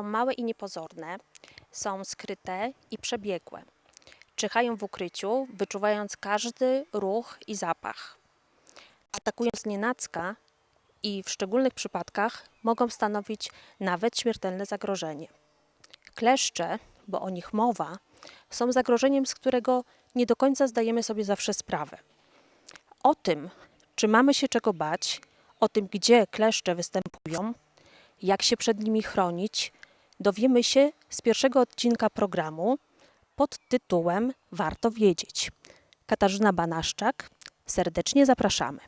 Są małe i niepozorne, są skryte i przebiegłe. Czyhają w ukryciu, wyczuwając każdy ruch i zapach. Atakując nienacka i w szczególnych przypadkach mogą stanowić nawet śmiertelne zagrożenie. Kleszcze, bo o nich mowa, są zagrożeniem, z którego nie do końca zdajemy sobie zawsze sprawę. O tym, czy mamy się czego bać, o tym, gdzie kleszcze występują, jak się przed nimi chronić, dowiemy się z pierwszego odcinka programu pod tytułem Warto wiedzieć. Katarzyna Banaszczak, serdecznie zapraszamy.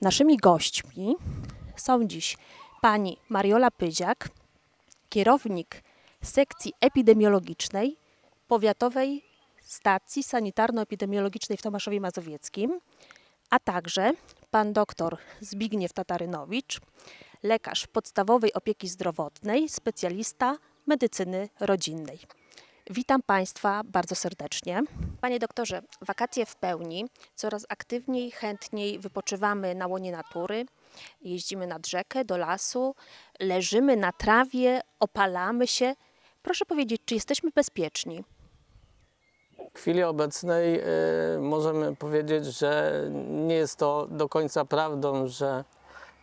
Naszymi gośćmi są dziś pani Mariola Pyziak, kierownik sekcji epidemiologicznej Powiatowej Stacji Sanitarno-Epidemiologicznej w Tomaszowie Mazowieckim, a także pan doktor Zbigniew Tatarynowicz, lekarz podstawowej opieki zdrowotnej, specjalista medycyny rodzinnej. Witam Państwa bardzo serdecznie. Panie doktorze, wakacje w pełni. Coraz aktywniej, chętniej wypoczywamy na łonie natury. Jeździmy nad rzekę, do lasu, leżymy na trawie, opalamy się. Proszę powiedzieć, czy jesteśmy bezpieczni? W chwili obecnej y, możemy powiedzieć, że nie jest to do końca prawdą, że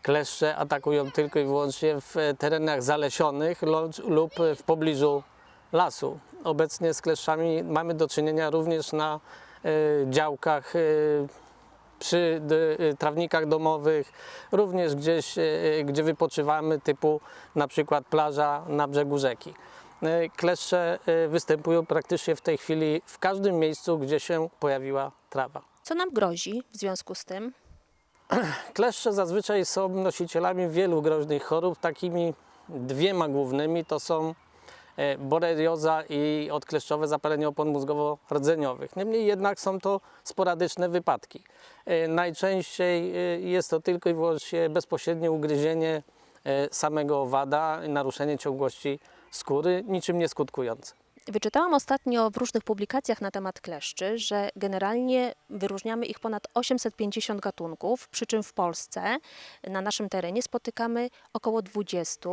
kleszcze atakują tylko i wyłącznie w terenach zalesionych lub w pobliżu lasu. Obecnie z kleszczami mamy do czynienia również na y, działkach y, przy d- y, trawnikach domowych, również gdzieś, y, gdzie wypoczywamy, typu na przykład plaża na brzegu rzeki. Y, Kleszcze y, występują praktycznie w tej chwili w każdym miejscu, gdzie się pojawiła trawa. Co nam grozi w związku z tym? Kleszcze zazwyczaj są nosicielami wielu groźnych chorób. Takimi dwiema głównymi to są borelioza i odkleszczowe zapalenie opon mózgowo-rdzeniowych. Niemniej jednak są to sporadyczne wypadki. E, Najczęściej e, jest to tylko i wyłącznie bezpośrednie ugryzienie e, samego owada, naruszenie ciągłości skóry, niczym nie skutkujące. Wyczytałam ostatnio w różnych publikacjach na temat kleszczy, że generalnie wyróżniamy ich ponad 850 gatunków, przy czym w Polsce na naszym terenie spotykamy około 20.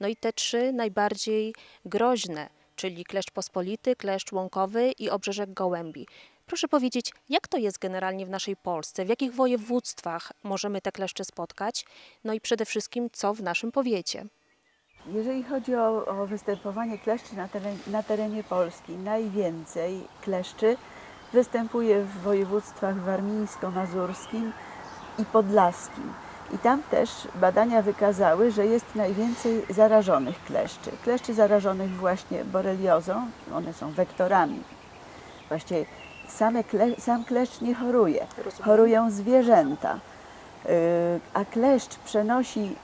No i te trzy najbardziej groźne, czyli kleszcz pospolity, kleszcz łąkowy i obrzeżek gołębi. Proszę powiedzieć, jak to jest generalnie w naszej Polsce? W jakich województwach możemy te kleszcze spotkać? No i przede wszystkim, co w naszym powiecie? Jeżeli chodzi o, o występowanie kleszczy na, teren, na terenie Polski, najwięcej kleszczy występuje w województwach warmińsko-mazurskim i podlaskim. I tam też badania wykazały, że jest najwięcej zarażonych kleszczy. Kleszczy zarażonych właśnie boreliozą, one są wektorami. Właściwie same kle, sam kleszcz nie choruje, chorują zwierzęta. Y, A kleszcz przenosi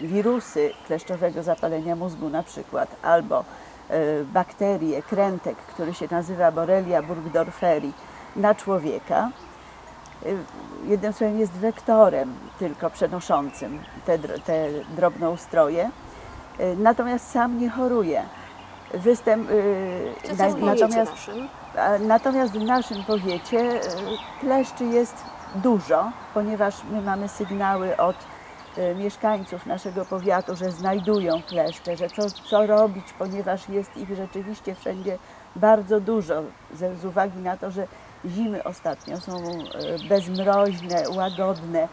y, wirusy kleszczowego zapalenia mózgu na przykład, albo y, bakterie, krętek, który się nazywa Borrelia burgdorferi, na człowieka. Jednym słowem jest wektorem tylko przenoszącym te, te drobnoustroje, natomiast sam nie choruje. Występ, na- natomiast Natomiast w naszym powiecie kleszczy jest dużo, ponieważ my mamy sygnały od e, mieszkańców naszego powiatu, że znajdują kleszcze, że co, co robić, ponieważ jest ich rzeczywiście wszędzie bardzo dużo, ze, z uwagi na to, że zimy ostatnio są e, bezmroźne, łagodne.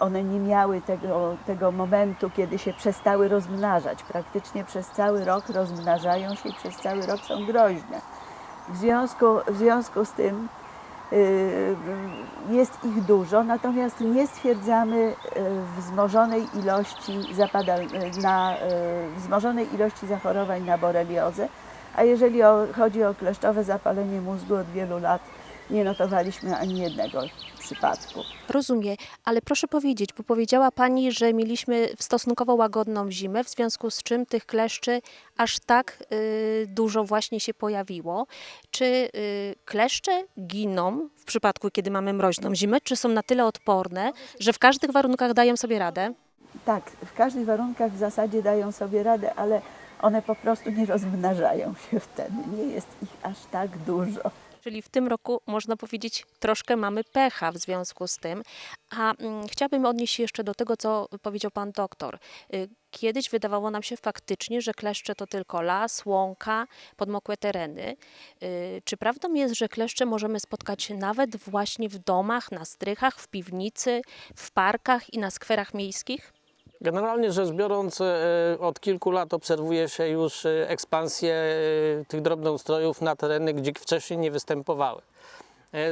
One nie miały tego, tego momentu, kiedy się przestały rozmnażać. Praktycznie przez cały rok rozmnażają się i przez cały rok są groźne. W związku, w związku z tym jest ich dużo, natomiast nie stwierdzamy y, wzmożonej ilości zapadal, y, na, y, wzmożonej ilości zachorowań na boreliozę, a jeżeli chodzi o kleszczowe zapalenie mózgu od wielu lat nie notowaliśmy ani jednego przypadku. Rozumiem, ale proszę powiedzieć, bo powiedziała Pani, że mieliśmy stosunkowo łagodną zimę, w związku z czym tych kleszczy aż tak y, dużo właśnie się pojawiło. Czy y, kleszcze giną w przypadku, kiedy mamy mroźną zimę, czy są na tyle odporne, że w każdych warunkach dają sobie radę? Tak, w każdych warunkach w zasadzie dają sobie radę, ale one po prostu nie rozmnażają się wtedy. Nie jest ich aż tak dużo. Czyli w tym roku można powiedzieć troszkę mamy pecha w związku z tym. A mm, chciałabym odnieść się jeszcze do tego, co powiedział pan doktor. Y, Kiedyś wydawało nam się faktycznie, że kleszcze to tylko las, łąka, podmokłe tereny. Y, Czy prawdą jest, że kleszcze możemy spotkać nawet właśnie w domach, na strychach, w piwnicy, w parkach i na skwerach miejskich? Generalnie rzecz biorąc, e, od kilku lat obserwuje się już e, ekspansję e, tych drobnoustrojów na tereny, gdzie wcześniej nie występowały.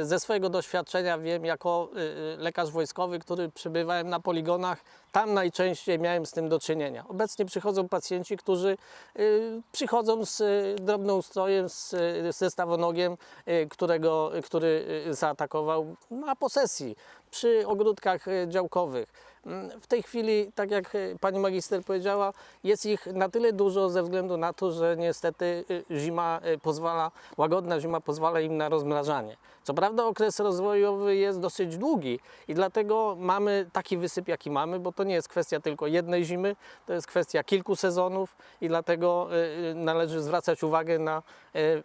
Ze swojego doświadczenia wiem, jako lekarz wojskowy, który przebywałem na poligonach, tam najczęściej miałem z tym do czynienia. Obecnie przychodzą pacjenci, którzy przychodzą z drobnoustrojem, z, ze stawonogiem, którego, który zaatakował na posesji przy ogródkach działkowych. W tej chwili, tak jak e, pani magister powiedziała, jest ich na tyle dużo ze względu na to, że niestety e, zima e, pozwala, łagodna zima pozwala im na rozmrażanie. Co prawda okres rozwojowy jest dosyć długi i dlatego mamy taki wysyp, jaki mamy, bo to nie jest kwestia tylko jednej zimy, to jest kwestia kilku sezonów i dlatego należy zwracać uwagę na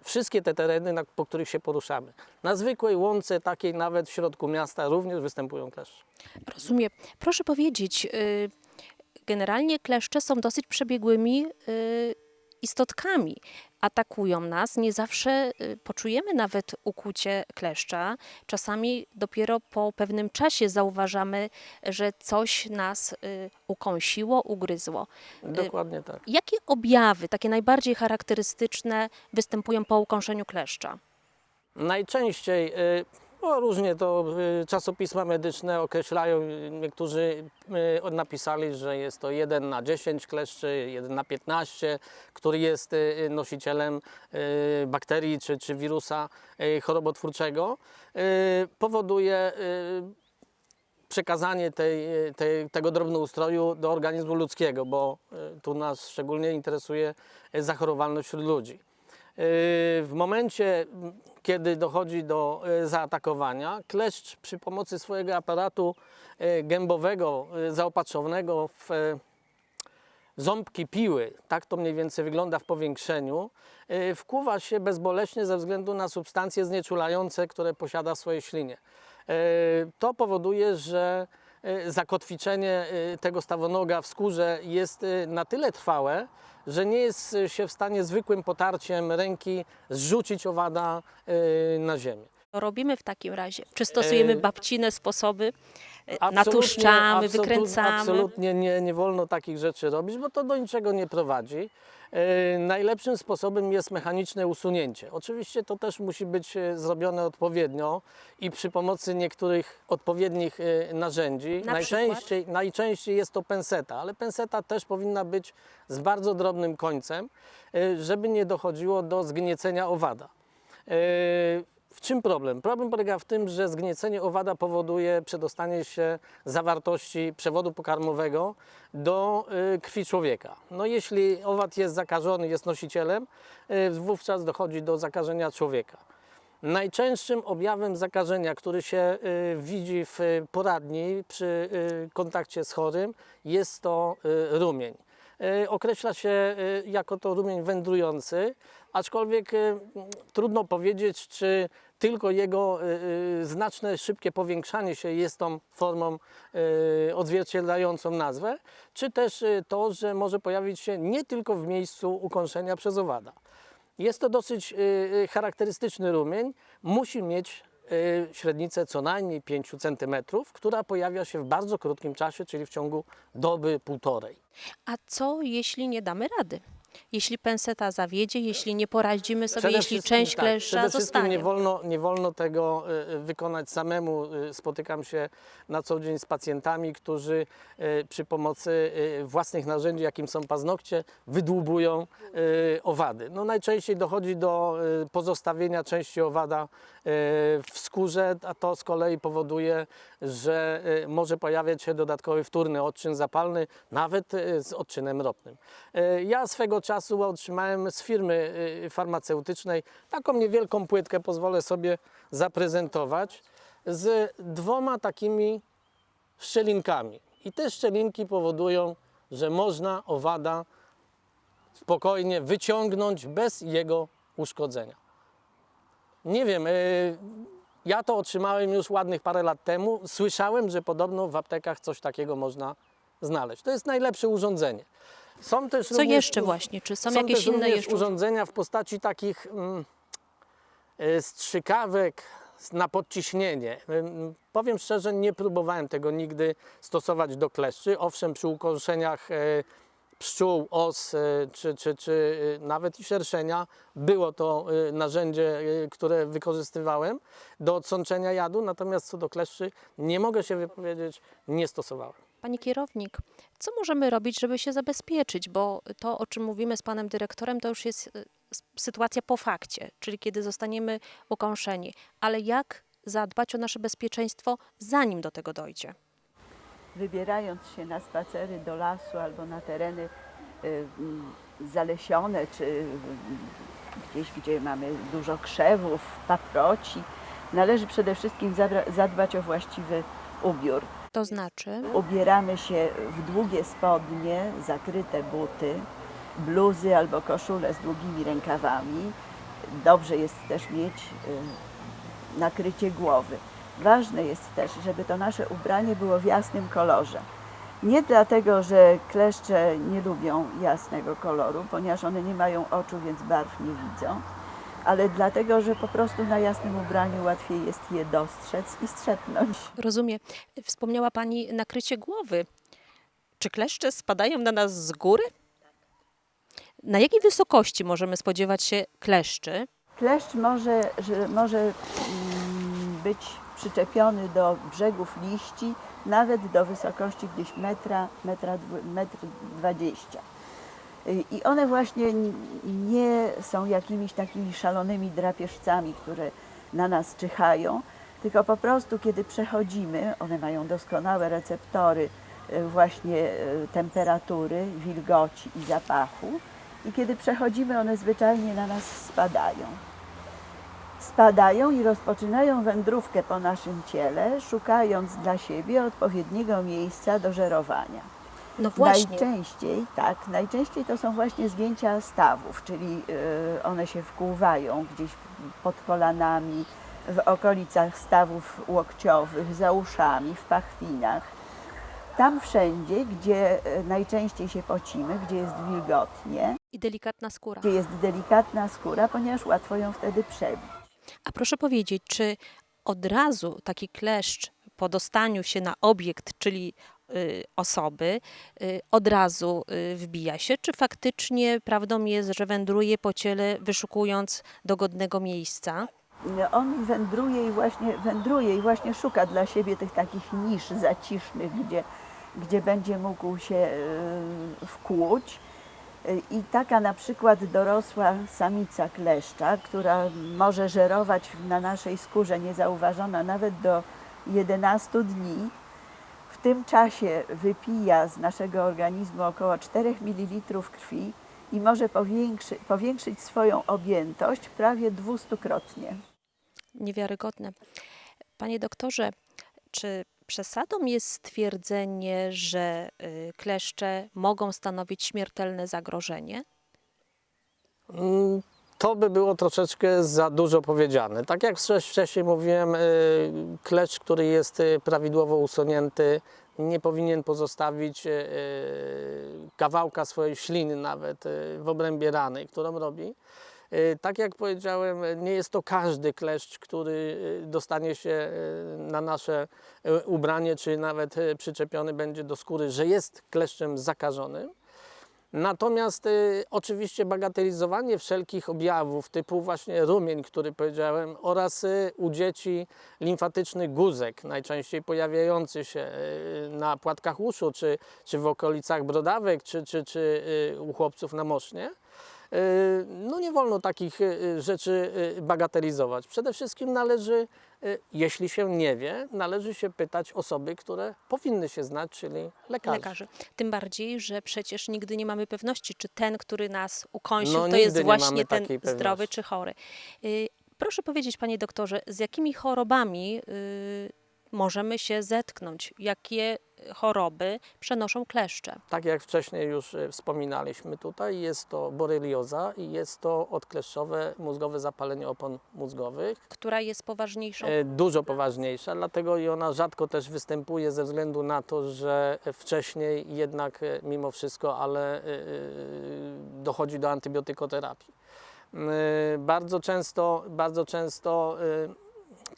wszystkie te tereny, po których się poruszamy. Na zwykłej łące, takiej nawet w środku miasta, również występują kleszcze. Rozumiem. Proszę powiedzieć, y, generalnie kleszcze są dosyć przebiegłymi y, istotkami. Atakują nas, nie zawsze y, poczujemy nawet ukucie kleszcza. Czasami dopiero po pewnym czasie zauważamy, że coś nas ukąsiło, ugryzło. Dokładnie tak. Jakie objawy, takie najbardziej charakterystyczne, występują po ukąszeniu kleszcza? Najczęściej, y, no różnie to y, czasopisma medyczne określają, niektórzy y, napisali, że jest to 1 na 10 kleszczy, 1 na 15, który jest y, nosicielem bakterii czy, czy wirusa chorobotwórczego. Powoduje przekazanie tej, tej, tego drobnoustroju do organizmu ludzkiego, bo tu nas szczególnie interesuje zachorowalność wśród ludzi. Y, W momencie, m, kiedy dochodzi do y, zaatakowania, kleszcz przy pomocy swojego aparatu y, gębowego zaopatrzonego w ząbki piły, tak to mniej więcej wygląda w powiększeniu, wkuwa się bezboleśnie ze względu na substancje znieczulające, które posiada w swojej ślinie. To powoduje, że zakotwiczenie y, tego stawonoga w skórze jest y, na tyle trwałe, że nie jest się w stanie zwykłym potarciem ręki zrzucić owada na ziemię. Robimy w takim razie? Czy stosujemy E, babcine sposoby? E, Absolutnie- Natuszczamy, absolut- wykręcamy? Absolutnie nie, nie wolno takich rzeczy robić, bo to do niczego nie prowadzi. E, Najlepszym sposobem jest mechaniczne usunięcie. Oczywiście to też musi być zrobione odpowiednio i przy pomocy niektórych odpowiednich narzędzi. Na najczęściej, najczęściej jest to penseta, ale penseta też powinna być z bardzo drobnym końcem, żeby nie dochodziło do zgniecenia owada. W czym problem? Problem polega w tym, że zgniecenie owada powoduje przedostanie się zawartości przewodu pokarmowego do y, krwi człowieka. No jeśli owad jest zakażony, jest nosicielem, y, wówczas dochodzi do zakażenia człowieka. Najczęstszym objawem zakażenia, który się y, widzi w poradni przy kontakcie z chorym, jest to rumień. Y, Określa się y, jako to rumień wędrujący, aczkolwiek y, trudno powiedzieć, czy tylko jego znaczne, szybkie powiększanie się jest tą formą odzwierciedlającą nazwę, czy też to, że może pojawić się nie tylko w miejscu ukąszenia przez owada. Jest to dosyć charakterystyczny rumień. Musi mieć średnicę co najmniej 5 cm, która pojawia się w bardzo krótkim czasie, czyli w ciągu doby półtorej. A co jeśli nie damy rady? Jeśli penseta zawiedzie, jeśli nie poradzimy sobie, jeśli część tak, kleszcza Przede wszystkim zostanie. nie wolno, nie wolno tego y, y, wykonać samemu. Y, Spotykam się na co dzień z pacjentami, którzy przy pomocy własnych narzędzi, jakim są paznokcie, wydłubują owady. No najczęściej dochodzi do pozostawienia części owada w skórze, a to z kolei powoduje, że może pojawiać się dodatkowy wtórny odczyn zapalny, nawet z odczynem ropnym. Ja swego czasu otrzymałem z firmy y, farmaceutycznej taką niewielką płytkę, pozwolę sobie zaprezentować, z dwoma takimi szczelinkami. I te szczelinki powodują, że można owada spokojnie wyciągnąć bez jego uszkodzenia. Nie wiem, y, ja to otrzymałem już ładnych parę lat temu. Słyszałem, że podobno w aptekach coś takiego można znaleźć. To jest najlepsze urządzenie. Są też Co również jeszcze właśnie? Czy są, są jakieś inne jeszcze? urządzenia w postaci takich mm, y, strzykawek na podciśnienie. Ym, Powiem szczerze, nie próbowałem tego nigdy stosować do kleszczy. Owszem, przy ukąszeniach e, pszczół, os e, czy, czy, czy e, nawet i szerszenia było to e, narzędzie, e, które wykorzystywałem do odsączenia jadu, natomiast co do kleszczy nie mogę się wypowiedzieć, nie stosowałem. Pani kierownik, co możemy robić, żeby się zabezpieczyć? Bo to, o czym mówimy z panem dyrektorem, to już jest s- sytuacja po fakcie, czyli kiedy zostaniemy ukąszeni. Ale jak zadbać o nasze bezpieczeństwo, zanim do tego dojdzie? Wybierając się na spacery do lasu albo na tereny mm, zalesione, czy gdzieś, gdzie mamy dużo krzewów, paproci, należy przede wszystkim zadbać o właściwy ubiór. To znaczy, Ubieramy się w długie spodnie, zakryte buty, bluzy albo koszule z długimi rękawami. Dobrze jest też mieć y, nakrycie głowy. Ważne jest też, żeby to nasze ubranie było w jasnym kolorze. Nie dlatego, że kleszcze nie lubią jasnego koloru, ponieważ one nie mają oczu, więc barw nie widzą, ale dlatego, że po prostu na jasnym ubraniu łatwiej jest je dostrzec i strzepnąć. rozumie, wspomniała pani nakrycie głowy. Czy kleszcze spadają na nas z góry? Na jakiej wysokości możemy spodziewać się kleszczy? Kleszcz może, że może mm, być przyczepiony do brzegów liści nawet do wysokości gdzieś metra, metra, metr dwadzieścia. I one właśnie nie są jakimiś takimi szalonymi drapieżcami, które na nas czyhają, tylko po prostu kiedy przechodzimy, one mają doskonałe receptory y, właśnie y, temperatury, wilgoci i zapachu i kiedy przechodzimy, one zwyczajnie na nas spadają. Spadają i rozpoczynają wędrówkę po naszym ciele, szukając dla siebie odpowiedniego miejsca do żerowania. No właśnie. Najczęściej, tak, najczęściej to są właśnie zdjęcia stawów, czyli y, one się wkłuwają gdzieś pod kolanami, w okolicach stawów łokciowych, za uszami, w pachwinach. Tam wszędzie, gdzie y, najczęściej się pocimy, gdzie jest wilgotnie, I delikatna skóra. gdzie jest delikatna skóra, ponieważ łatwo ją wtedy przebić. A proszę powiedzieć, czy od razu taki kleszcz po dostaniu się na obiekt, czyli osoby, y, od razu y, wbija się, czy faktycznie prawdą jest, że wędruje po ciele, wyszukując dogodnego miejsca? On wędruje i właśnie wędruje i właśnie szuka dla siebie tych takich nisz zacisznych, gdzie, gdzie będzie mógł się y, wkłuć. Y, I taka na przykład dorosła samica kleszcza, która może żerować na naszej skórze niezauważona nawet do 11 dni, w tym czasie wypija z naszego organizmu około 4 ml krwi i może powiększy, powiększyć swoją objętość prawie dwustukrotnie. Niewiarygodne. Panie doktorze, czy przesadą jest stwierdzenie, że y, kleszcze mogą stanowić śmiertelne zagrożenie? To by było troszeczkę za dużo powiedziane. Tak jak wcześ- wcześniej mówiłem, y, kleszcz, który jest y, prawidłowo usunięty, nie powinien pozostawić y, kawałka swojej śliny nawet w obrębie rany, którą robi. Tak jak powiedziałem, nie jest to każdy kleszcz, który dostanie się na nasze ubranie, czy nawet przyczepiony będzie do skóry, że jest kleszczem zakażonym. Natomiast y, oczywiście bagatelizowanie wszelkich objawów typu właśnie rumień, który powiedziałem, oraz y, u dzieci limfatyczny guzek, najczęściej pojawiający się y, na płatkach uszu, czy, czy w okolicach brodawek, czy, czy, czy y, u chłopców na mosznie. Y, No nie wolno takich y, rzeczy y, bagatelizować. Przede wszystkim należy, jeśli się nie wie, należy się pytać osoby, które powinny się znać, czyli lekarzy. lekarzy. Tym bardziej, że przecież nigdy nie mamy pewności, czy ten, który nas ukąsił, No, to jest nie właśnie ten zdrowy czy chory. Proszę powiedzieć, panie doktorze, z jakimi chorobami możemy się zetknąć? Jakie choroby przenoszą kleszcze? Tak jak wcześniej już e, wspominaliśmy tutaj, jest to borelioza i jest to odkleszczowe mózgowe zapalenie opon mózgowych. Która jest poważniejszą? E, Dużo poważniejsza, dlatego i ona rzadko też występuje ze względu na to, że wcześniej jednak e, mimo wszystko, ale dochodzi do antybiotykoterapii. Bardzo często, bardzo często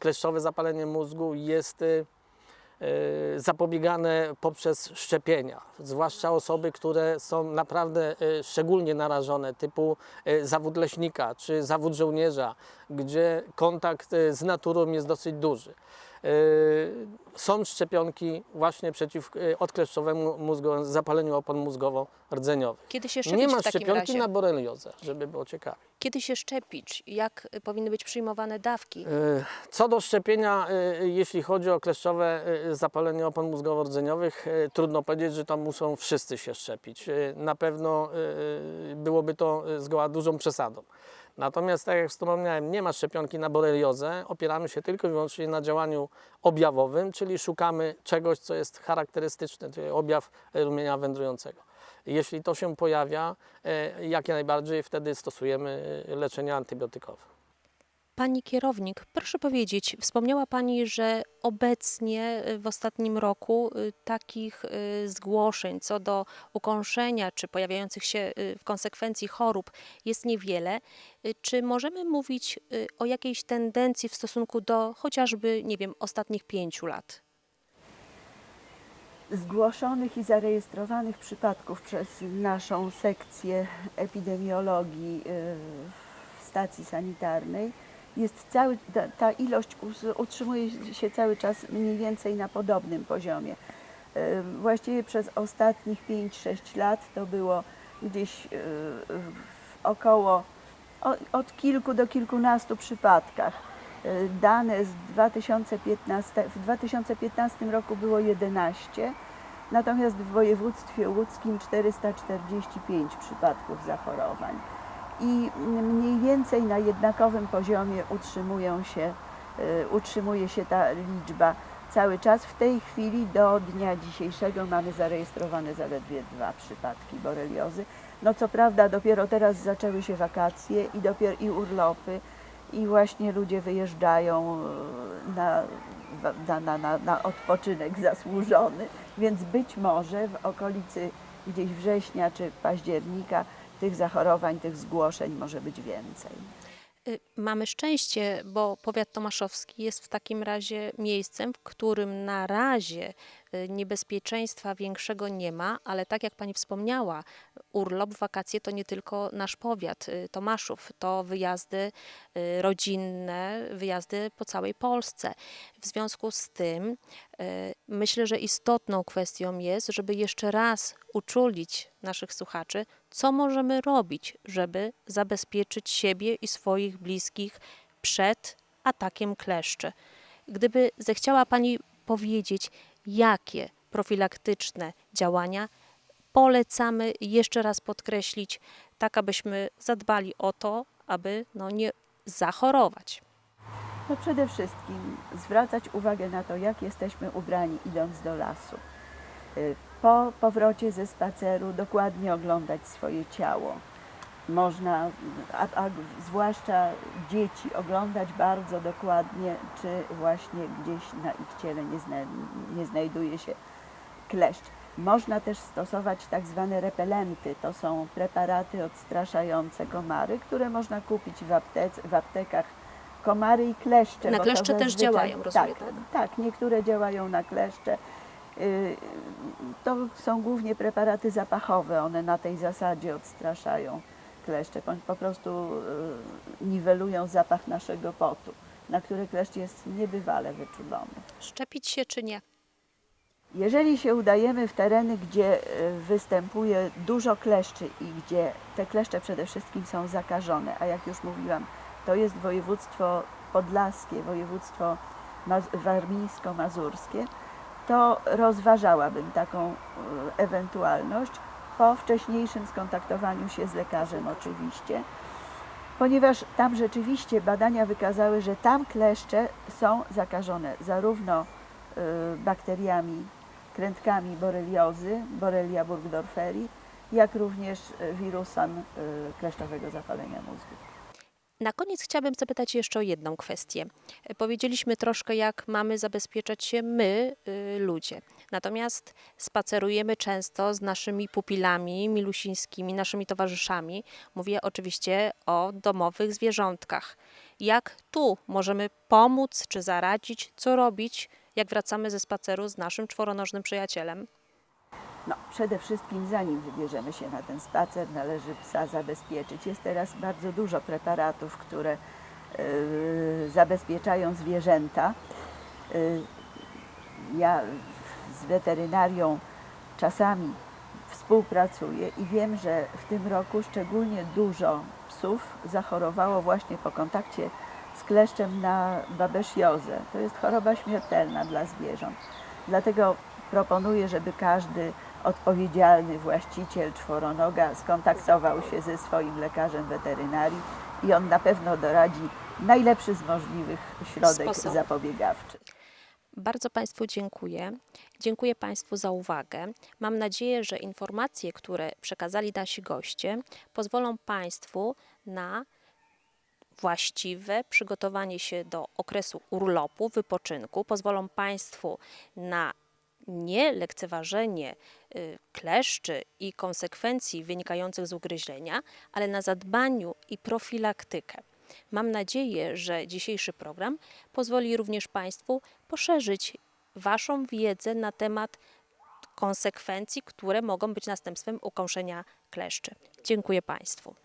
kleszczowe zapalenie mózgu jest e, e, zapobiegane poprzez szczepienia, zwłaszcza osoby, które są naprawdę e, szczególnie narażone, typu zawód leśnika czy zawód żołnierza, gdzie kontakt z naturą jest dosyć duży. E, Są szczepionki właśnie przeciw e, odkleszczowemu mózgu, zapaleniu opon mózgowo-rdzeniowych. Kiedy się szczepić Nie ma szczepionki na boreliozę, żeby było ciekawe. Kiedy się szczepić? Jak y, powinny być przyjmowane dawki? E, Co do szczepienia, e, jeśli chodzi o kleszczowe e, zapalenie opon mózgowo-rdzeniowych, e, trudno powiedzieć, że tam muszą wszyscy się szczepić. E, Na pewno e, byłoby to e, zgoła dużą przesadą. Natomiast, tak jak wspomniałem, nie ma szczepionki na boreliozę. Opieramy się tylko i wyłącznie na działaniu objawowym, czyli szukamy czegoś, co jest charakterystyczne, czyli objaw rumienia wędrującego. Jeśli to się pojawia, e, jak najbardziej wtedy stosujemy e, leczenie antybiotykowe. Pani kierownik, proszę powiedzieć, wspomniała Pani, że obecnie y, w ostatnim roku y, takich y, zgłoszeń co do ukąszenia czy pojawiających się w konsekwencji chorób jest niewiele. Czy możemy mówić o jakiejś tendencji w stosunku do chociażby, nie wiem, ostatnich pięciu lat? zgłoszonych i zarejestrowanych przypadków przez naszą sekcję epidemiologii w stacji sanitarnej jest cały, ta, ta ilość utrzymuje się cały czas mniej więcej na podobnym poziomie. Właściwie przez ostatnich 5-6 lat to było gdzieś w około od kilku do kilkunastu przypadkach. Y, Dane z 2015, w 2015 roku było 11, natomiast w województwie łódzkim 445 przypadków zachorowań. I mniej więcej na jednakowym poziomie utrzymują się, y, utrzymuje się ta liczba cały czas. W tej chwili do dnia dzisiejszego mamy zarejestrowane zaledwie dwa przypadki boreliozy. No co prawda dopiero teraz zaczęły się wakacje i, dopiero, i urlopy i właśnie ludzie wyjeżdżają e, na, na, na, na, na odpoczynek zasłużony, więc być może w okolicy gdzieś września czy października tych zachorowań, tych zgłoszeń może być więcej. Y, Mamy szczęście, bo powiat tomaszowski jest w takim razie miejscem, w którym na razie niebezpieczeństwa większego nie ma, ale tak jak pani wspomniała, urlop, wakacje to nie tylko nasz powiat y, Tomaszów, to wyjazdy y, rodzinne, wyjazdy po całej Polsce. W związku z tym y, myślę, że istotną kwestią jest, żeby jeszcze raz uczulić naszych słuchaczy, co możemy robić, żeby zabezpieczyć siebie i swoich bliskich przed atakiem kleszczy. Gdyby zechciała Pani powiedzieć, jakie profilaktyczne działania polecamy jeszcze raz podkreślić, tak abyśmy zadbali o to, aby no, nie zachorować. No przede wszystkim zwracać uwagę na to, jak jesteśmy ubrani idąc do lasu. Y, Po powrocie ze spaceru dokładnie oglądać swoje ciało. Można, a, a zwłaszcza dzieci, oglądać bardzo dokładnie, czy właśnie gdzieś na ich ciele nie, zna, nie znajduje się kleszcz. Można też stosować tak zwane repelenty. To są preparaty odstraszające komary, które można kupić w, aptece, w aptekach. Komary i kleszcze. Na kleszcze też zazwyczaj- działają, rozumiem, tak, tak? tak, niektóre działają na kleszcze Y, To są głównie preparaty zapachowe, one na tej zasadzie odstraszają kleszcze, po, po prostu y, niwelują zapach naszego potu, na który kleszcz jest niebywale wyczulony. Szczepić się czy nie? Jeżeli się udajemy w tereny, gdzie e, występuje dużo kleszczy i gdzie te kleszcze przede wszystkim są zakażone, a jak już mówiłam, to jest województwo podlaskie, województwo maz- warmińsko-mazurskie, to rozważałabym taką e, ewentualność po wcześniejszym skontaktowaniu się z lekarzem oczywiście, ponieważ tam rzeczywiście badania wykazały, że tam kleszcze są zakażone zarówno y, bakteriami, krętkami boreliozy, Borrelia burgdorferi, jak również wirusem y, kleszczowego zapalenia mózgu. Na koniec chciałabym zapytać jeszcze o jedną kwestię. E, Powiedzieliśmy troszkę, jak mamy zabezpieczać się my, y, ludzie. Natomiast spacerujemy często z naszymi pupilami milusińskimi, naszymi towarzyszami. Mówię oczywiście o domowych zwierzątkach. Jak tu możemy pomóc czy zaradzić, co robić, jak wracamy ze spaceru z naszym czworonożnym przyjacielem? No, przede wszystkim zanim wybierzemy się na ten spacer, należy psa zabezpieczyć. Jest teraz bardzo dużo preparatów, które y, zabezpieczają zwierzęta. Y, ja z weterynarią czasami współpracuję i wiem, że w tym roku szczególnie dużo psów zachorowało właśnie po kontakcie z kleszczem na babesiozę. To jest choroba śmiertelna dla zwierząt. Dlatego proponuję, żeby każdy odpowiedzialny właściciel czworonoga skontaktował się ze swoim lekarzem weterynarii i on na pewno doradzi najlepszy z możliwych środek Sposób. zapobiegawczy. Bardzo Państwu dziękuję. Dziękuję Państwu za uwagę. Mam nadzieję, że informacje, które przekazali nasi goście, pozwolą Państwu na właściwe przygotowanie się do okresu urlopu, wypoczynku, pozwolą Państwu na nie lekceważenie y, kleszczy i konsekwencji wynikających z ugryzienia, ale na zadbaniu i profilaktykę. Mam nadzieję, że dzisiejszy program pozwoli również Państwu poszerzyć Waszą wiedzę na temat konsekwencji, które mogą być następstwem ukąszenia kleszczy. Dziękuję Państwu.